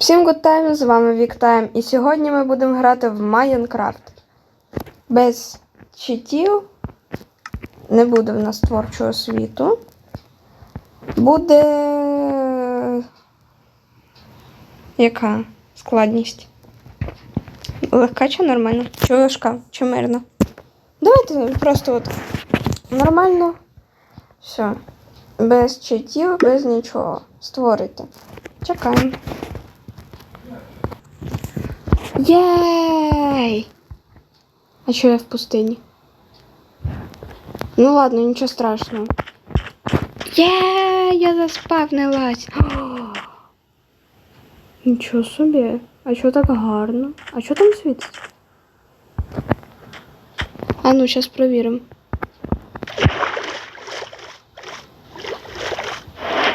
Всім time, з вами Віктайм, і сьогодні ми будемо грати в Майнкрафт. Без читів. Не буде в нас творчого світу. Буде. Яка складність? Легка чи нормально? Чи важка, чи мирна? Давайте просто от нормально. Все. Без читів, без нічого. Створити. Чекаємо. Єй! А що я в пустині? Ну ладно, нічого страшного. Є, я заспавнилась. Нічого собі. А що так гарно? А що там світить? А ну, зараз провіримо.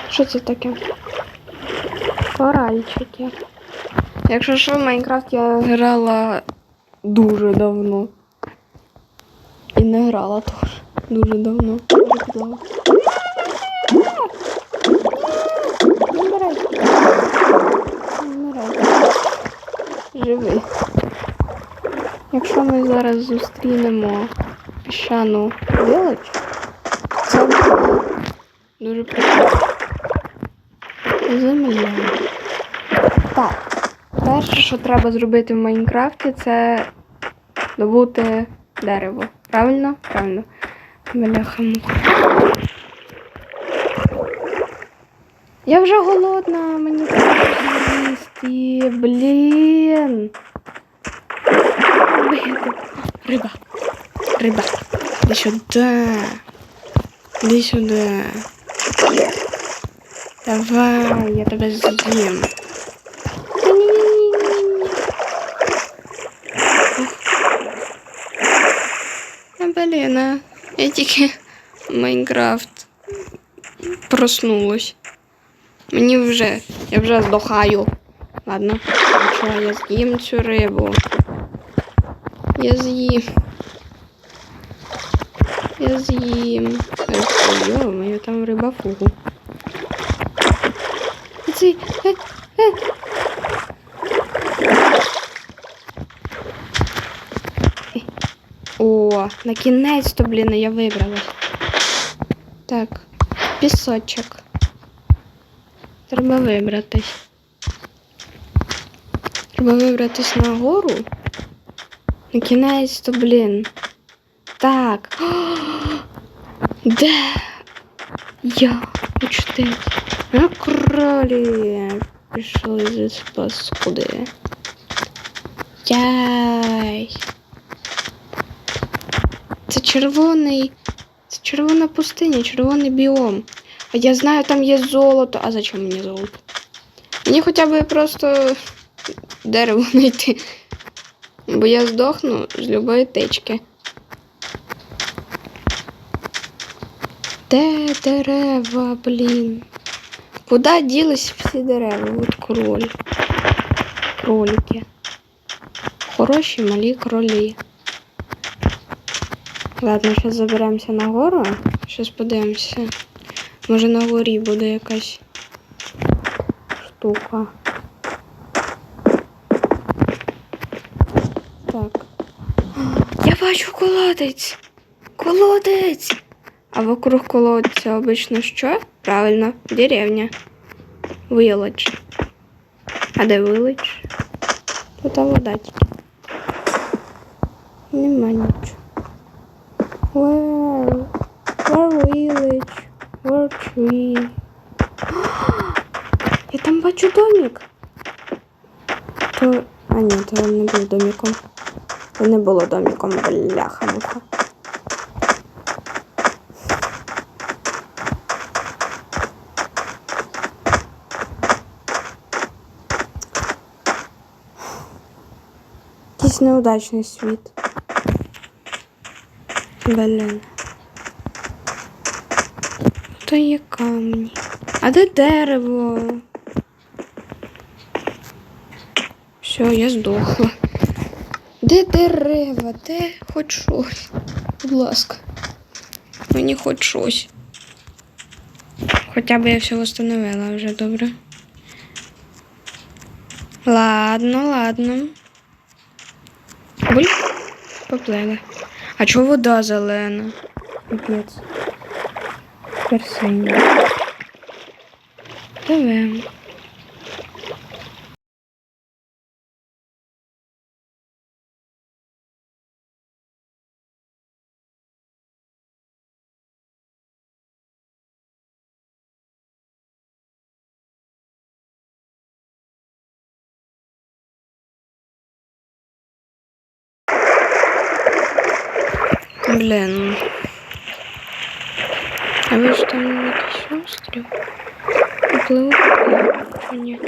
Що це таке? Коральчики. Якщо що, в Майнкрафт я грала дуже давно. І не грала теж. Дуже давно. Вмирай. Вмирай. Живий. Якщо ми зараз зустрінемо піщану вилич, це буде дуже прикольно. Земля. Перше, що треба зробити в Майнкрафті, це добути дерево. Правильно? Правильно. Бляха муха. Я вже голодна, мені треба їсти. Блін. Риба. Риба. Іди сюди. Іди сюди. Давай, я тебе з'їм. я тільки в Майнкрафт проснулась. Мені вже, я вже здохаю. Ладно, нічого, я з'їм цю рибу. Я з'їм. Я з'їм. Йо-моє, там риба фугу. Цей, О, на кінець-то, блін, я вибрала. Так, пісочок. Треба вибратись. Треба вибратись на гору. На кінець-то, блін. Так. Де? Я учти. А кролі. Пішли звідси паскуди. Яй. Червоний. Це червона пустиня, червоний біом. А я знаю, там є золото. А зачем мені золото? Мені хоча б просто дерево знайти. Бо я здохну з любої течки. Де дерева, блін? Куди ділись всі дерева? От кроль. Кролики. Хороші малі кролі. Ладно, зараз заберемося на гору. Щас подивимося. Може на горі буде якась штука. Так. Я бачу колодець. Колодець. А вокруг колодця обично що? Правильно, деревня. Вилоч. А де вилоч? Тут вода тільки. Нема нічого. Where? Where village? Where tree? Я там бачу домик. То... А ні, то не був домиком. Це не було домиком, бляха муха. Якийсь неудачний світ. Блін. То є камні. А де дерево? Все, я здохла. Де дерева? Де хоч щось? Будь ласка. Мені хоч щось. Хоча б я все встановила вже добре. Ладно, ладно. Буль. Поплили. А чого вода зелена? Капець. Персиня. Пливемо. Блін. А ви ж там якийсь острів? Пливу чи ні?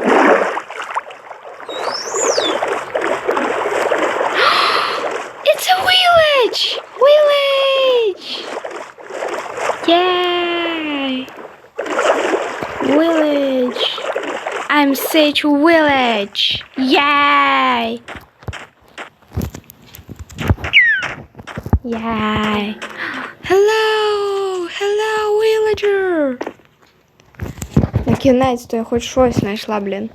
It's a village! Village! Yay! Village! I'm such a village! Yay! Yay! Hello! Hello, villager! На кінець-то я хоч щось знайшла, блін.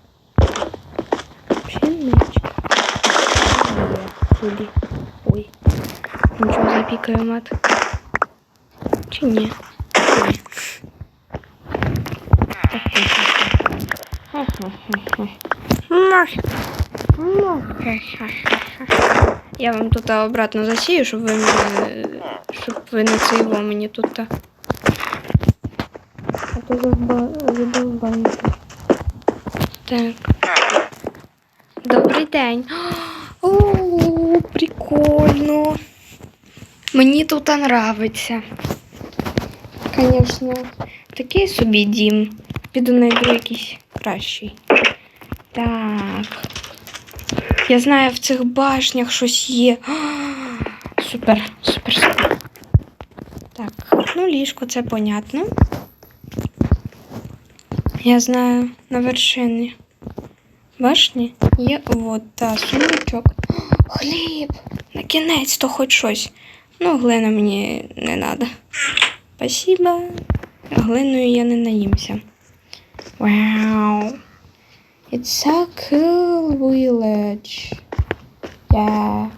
Пшеничка. Чуді. Ой. Нічого запікає мат. Чи ні? Ні. Так, так, так. Я вам тут обратно засію, щоб ви мене, щоб ви не це його мені тут. та. А то задовбаєте. Так. Добрий день. О, прикольно. Мені тут нравиться. Звісно, такий собі дім. Піду знайду якийсь кращий. Так. Я знаю, в цих башнях щось є. Супер, супер, супер. Так, ну ліжко, це понятно. Я знаю, на вершині башні є вода, сундучок. Хліб! На кінець то хоч щось. Ну, глина мені не треба. Спасибо. Глиною я не наїмся. Вау! It's so cool village. Yeah.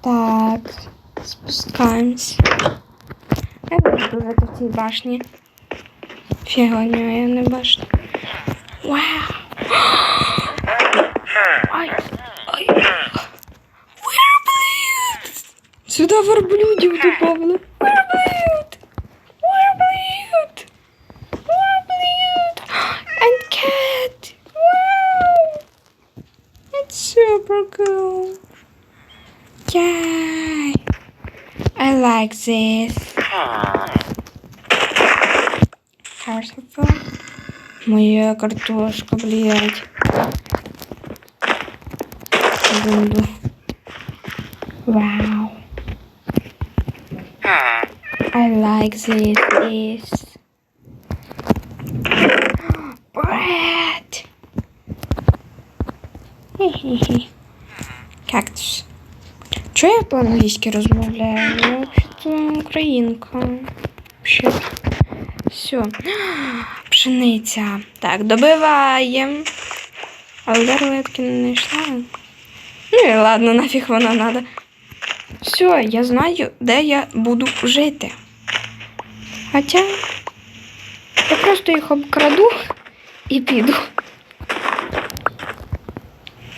Так, спускаємось. Я буду жити в цій башні. Фігоню, я не башню. Вау! Ай! Ай! Сюда верблюдів добавили. Верблюд! Верблюд! Верблюд! And cat! Wow! It's super cool. Yay! I like this. First of all, моя картошка, блядь. Секунду. I like this. This. Bread. Кактус. Чого я по-англійськи розмовляю? Я українка. Вообще. Все. Пшениця. Так, добиваємо. Але рулетки не знайшла. Ну і ладно, нафіг вона надо. Все, я знаю, де я буду жити. Хоча я просто їх обкраду і піду.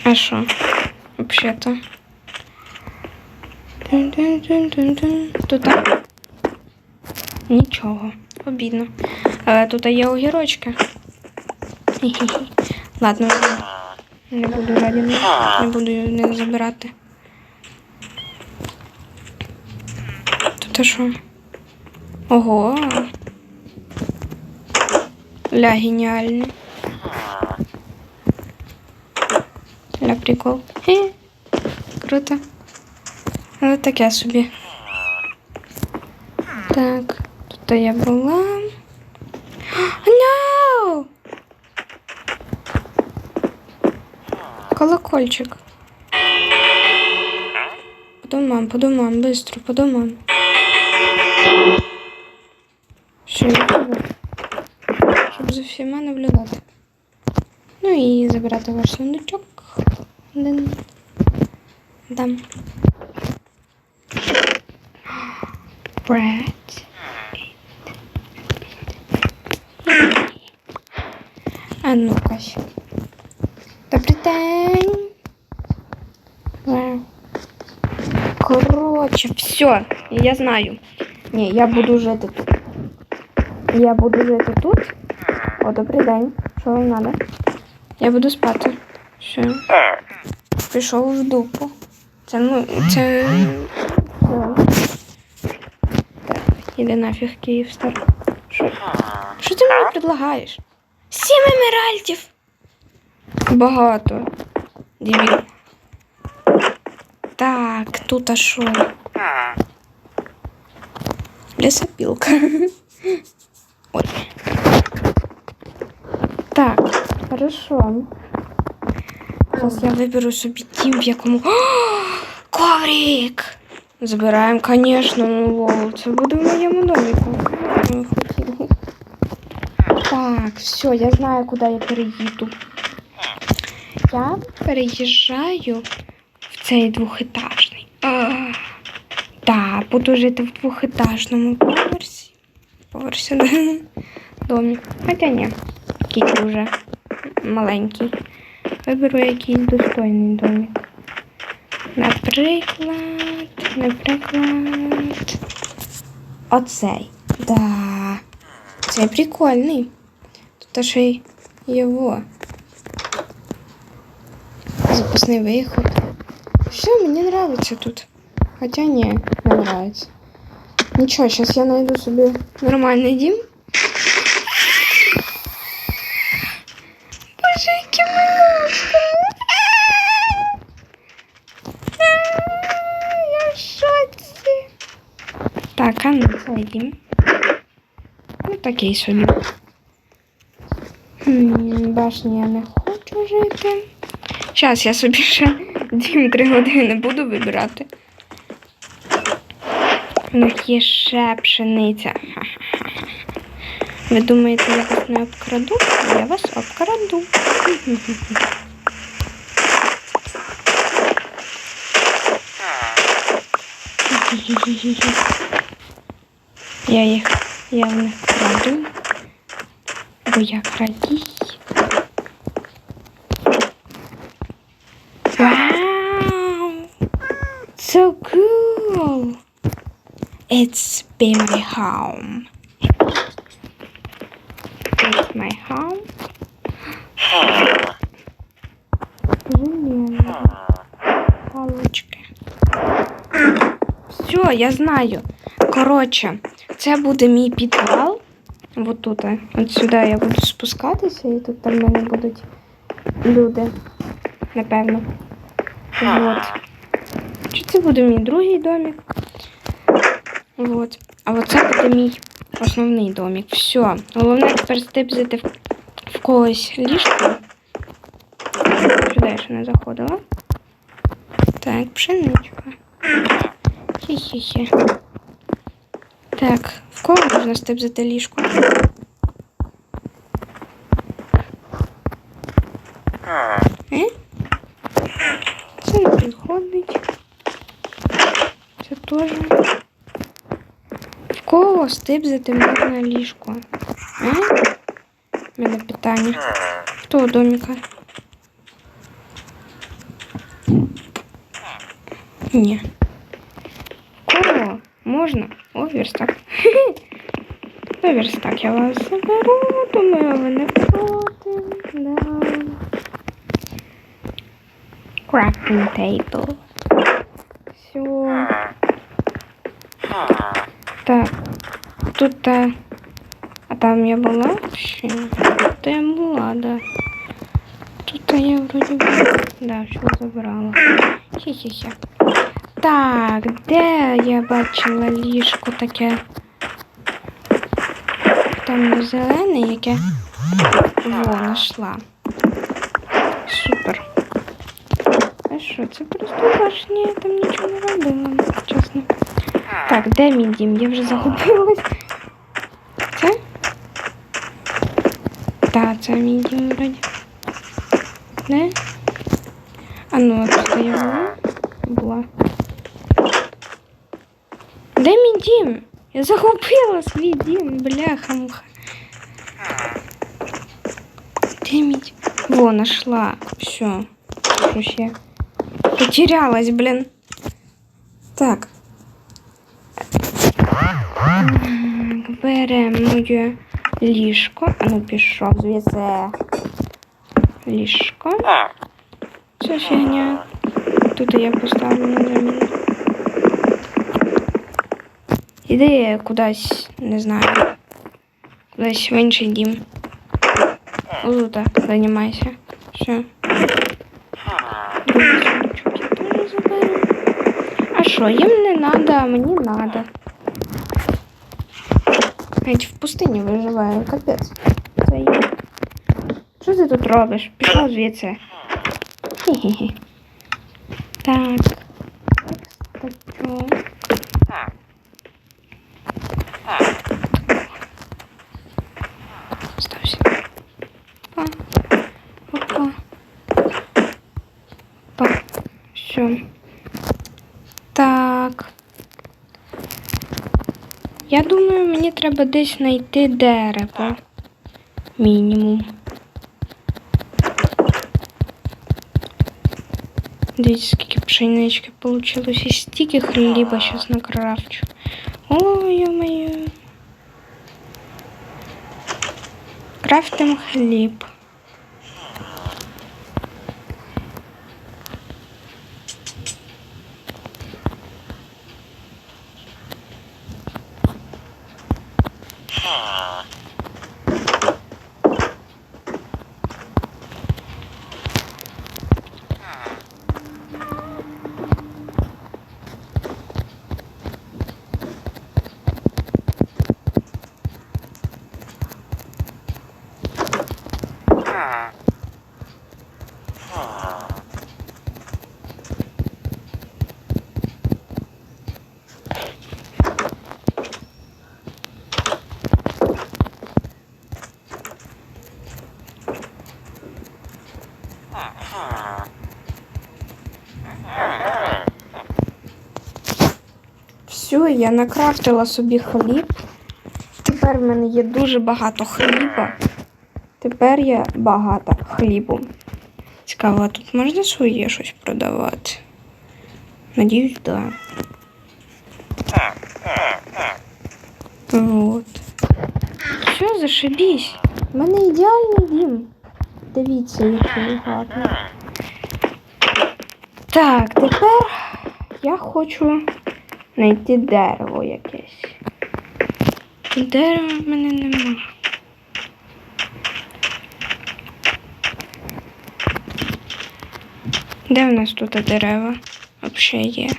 А що? Взагалі-то. Тут так? Нічого. Обідно. Але тут є огірочки. Ладно, не буду раді. Не буду не забирати. Тут що? Ого. Ля геніальний. Ля прикол. Хе. Круто. Але таке собі. Так, тут я була. No! Колокольчик. По домам, по домам, быстро, по. Що я роблю? Щоб за всіма наблюдати. Ну і забирати ваш сундучок. Один. Дам. Bread. А ну-ка. ще. Добрий день. Вау. Коротше, все, я знаю. Ні, я буду жити тут. Я буду жити тут. О, добрий день. Що вам треба? Я буду спати. Все. Пішов в дупу. Це ну, це. Так, іди нафіг Київстар. Що? Що ти мені предлагаєш? Сім емеральдів! Багато. Дебіл. Так, тут а що? Лесопилка. Ой. Так, хорошо. Зараз я виберу собі тім, в якому. О, коврик! Забираємо, звісно, ну лол. Це буде в моєму доміку. Так, все, я знаю, куди я переїду. Я переїжджаю в цей двохетажний. Так, да, буду жити в двохетажному поверсі. Домі. Хоча ні, кіт вже маленький. Виберу якийсь достойний домик. Наприклад, наприклад. Оцей. Да. Цей прикольний. Тут ще й його. Запасний виход. Все, мені нравится тут. Хотя не, не нравится. Ничего, сейчас я найду себе нормальный дім. Боже. Я в шоці. Так, а ну цей дім. Ну, такий собі. Башні я не хочу жити. Зараз я собі ще дім три години буду вибирати. У них є ще пшениця. Ви думаєте, я вас не обкраду? Я вас обкраду. Я їх я в них краду, бо я крадій. Wow! So cool! It's be my home. It's my home. Железо. Все, я знаю. Коротше, це буде мій підвал. Вот тут. От сюди я буду спускатися, і тут там в мене будуть люди. Напевно. Вот. Чи це буде мій другий домик? Вот. А вот це буде мій основний домик. Все. Головне тепер стипзити в, в когось ліжко. Сюди ще не заходила. Так, пшеничка. Хі-хі-хі. Так, в кого можна стипзити ліжко? кого стипзити можна ліжко? Е? У мене питання. Хто у доміка? Ні. В кого? Можна? О, верстак. О, верстак я вас заберу, думаю, ви не проти. Да. Crafting table. Все. Так. Тут а, а там я була ще? Тут я була, да. Тут я вроде бы. Да, все забрала. Хі-хі-хі. Так, де я бачила ліжко таке? Там зелене, яке. Во, знайшла. Супер. А що, це просто башня, я там нічого не робила, чесно. Так, де мій дім? Я вже загубилась. Це? Так, це мій дім вроді. Не? А ну, а тут я була? Була. Де мій дім? Я загубила свій дім, бляха-муха. Де мій дім? Во, нашла. Все. Що ще? Потерялась, блін. Так. Так, Беремо моє ліжко. Ну пішов звідси. Ліжко. Це фігня. Тут я поставлю на заміну. Іди кудись, не знаю. Кудись в інший дім. Лута, займайся. Все. Другий я теж заберу. А що, їм не надо, а мені надо. Навіть в пустині виживаю, капець. Це їм. Що ти тут робиш? Пішов звідси. Хе-хе-хе. Так. Стачок. Стався. Па. Опа. Па. Все. Так. Я думаю, мені треба десь знайти дерево. Мінімум. Дивіться, скільки пшенички получилось. І стільки хліба зараз накрафчу. Ой, моє. Крафтим хліб. Все, я накрафтила собі хліб. Тепер в мене є дуже багато хліба. Тепер я багата хлібом. Цікаво, а тут можна своє щось продавати? Надіюсь, так. Да. Вот. Все, зашибісь. У мене ідеальний дім. Дивіться, який гарний. Так, тепер я хочу знайти дерево якесь. Дерева в мене нема. Де в нас тут дерева? Взагалі є.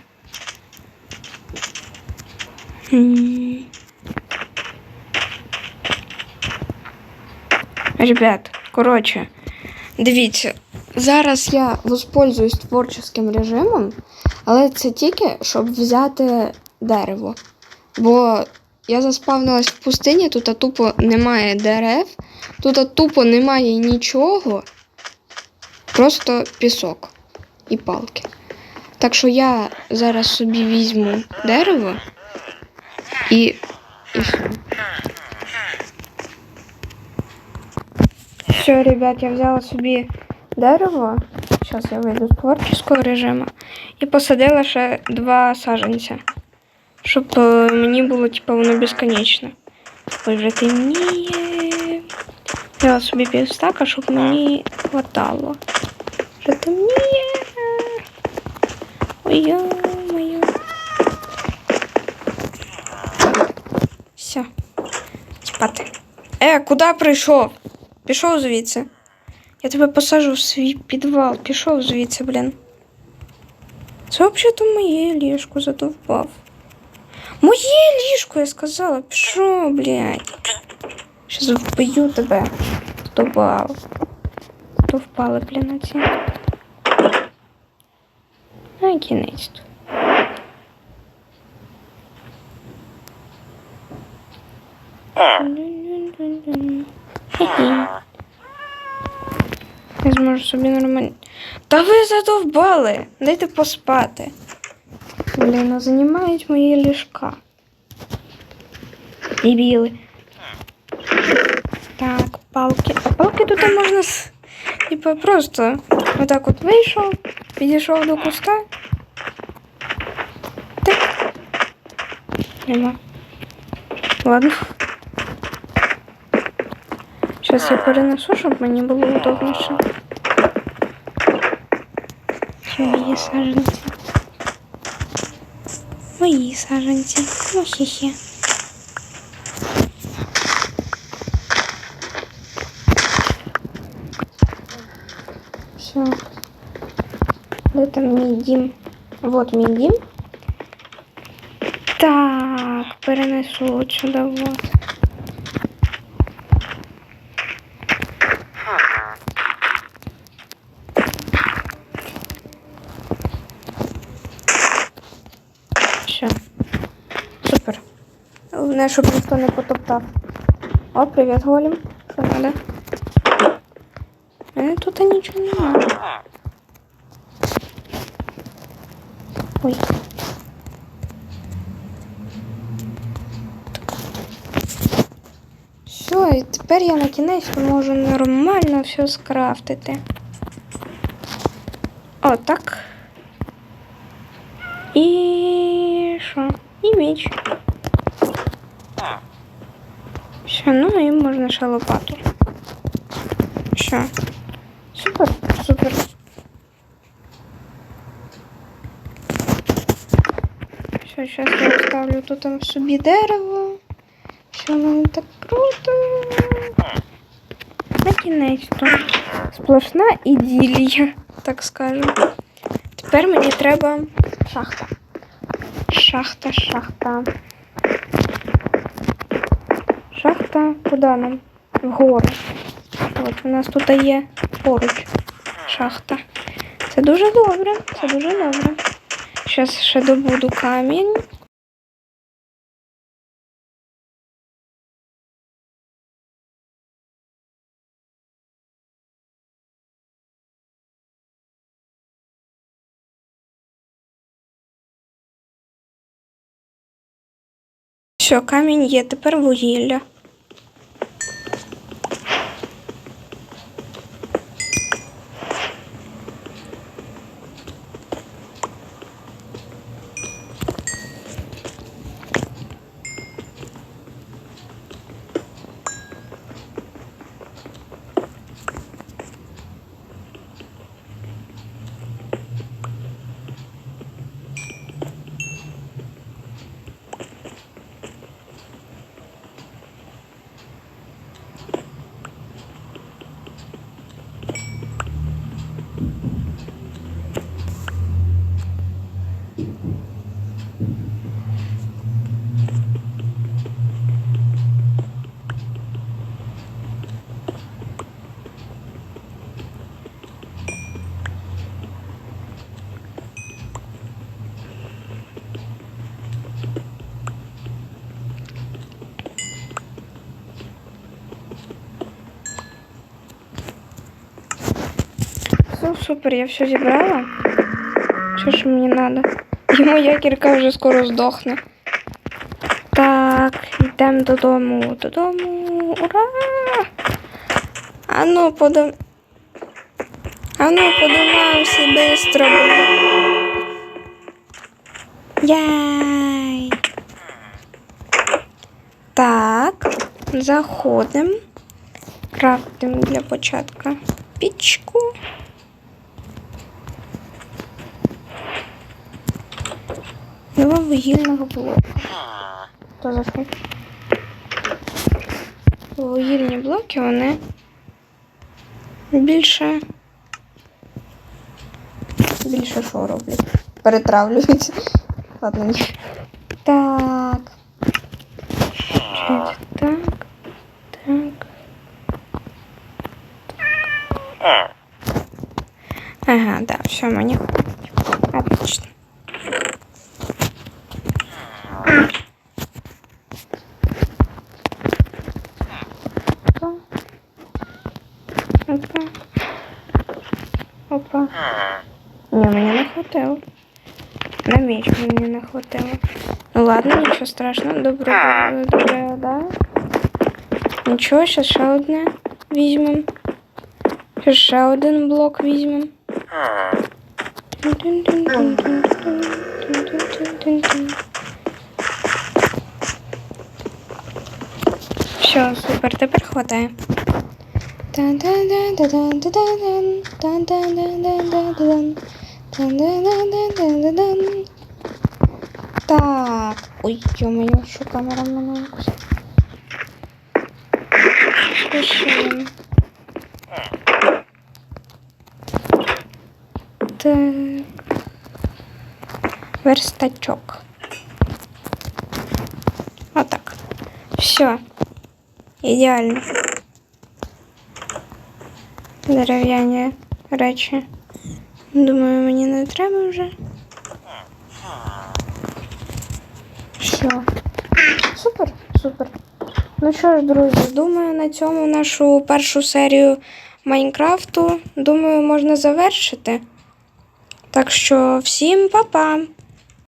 Ребят, коротше, дивіться, зараз я воспользуюсь творчим режимом, але це тільки, щоб взяти дерево. Бо я заспавнилась в пустині, тут тупо немає дерев, тут тупо немає нічого, просто пісок і палки. Так що я зараз собі візьму дерево і, і все. Все, ребят, я взяла собі дерево. Зараз я вийду з творчого режиму. І посадила ще два саженця. Щоб е, мені було, типу, воно безконечно. Ой, вже темніє. Взяла собі півстака, щоб мені хватало. Вже темніє. Моє. Все. Спати. Е, куди прийшов? Пішов звідси. Я тебе посажу в свій підвал. Пішов звідси, блін. Це взагалі моє ліжко задовбав. Моє ліжко, я сказала. Пішов, блядь. Щас вбию тебе. Здобав. То впали, блін, на ці. А кінець. Я зможу собі нормально. Та ви задовбали! Дайте поспати. Блін, ну займають мої ліжка. Дебіли. Так, палки. А палки тут можна типа просто отак от вийшов, підійшов до куста. Так. Нема. Ладно. Сейчас я перенесу, щоб мені було удобніше. Що мої саженці? Мої саженці. Ну, хі-хі. Там мій дім? Вот мій дім. Так, перенесу от сюди вот. Все. Супер. Головне, щоб ніхто не потоптав. О, привіт, Голім. Що надо? Е, тут нічого немає. Ой. Все, і тепер я на кінець можу нормально все скрафтити. О, так. І що? І меч. Все, ну і можна ще лопату. Все. Супер, супер. Все, сейчас я вставлю тут собі дерево. Все, ну так круто. На кінець тут. Сплошна іділія, так скажемо. Тепер мені треба шахта. Шахта, шахта. Шахта куди нам? Вгору. От у нас тут є поруч шахта. Це дуже добре. Це дуже добре. Зараз ще добуду камінь. Все, камінь є, тепер вугілля. Все, супер, я все зібрала. Що ж мені надо? І моя кірка вже скоро здохне. Так, йдемо додому. Додому. Ура! Ану, подум... Ану, подумався бистро. Яй. Так, заходимо. Крафтимо для початку пічку. Два вугільного блока. То за? Вугільні блоки, вони більше. Більше що роблять? Перетравлюються. Ладно, ні. Так. Чуть Так. Так. Ага, да, все, мені. Отлично. Ні, мені не хватило. На меч мені не хватило. Ну ладно, нічого страшного. Добре, добре, да. Нічого, ще ще одне візьмемо. Ще ще один блок візьмемо. Все, супер, тепер хватає. Та-да-да-да-да-да-да-дан, та-да-да-да-да-да-дан, та-да-да-да-да-да-дан. Так. Ой, ё-моё, що камера в мене якось. Спішимо. Так. Верстачок. Отак. Все. Ідеально. Дерев'яні речі. Думаю, мені не треба вже. Все. Супер, супер. Ну що ж, друзі, думаю, на цьому нашу першу серію Майнкрафту, думаю, можна завершити. Так що всім па-па!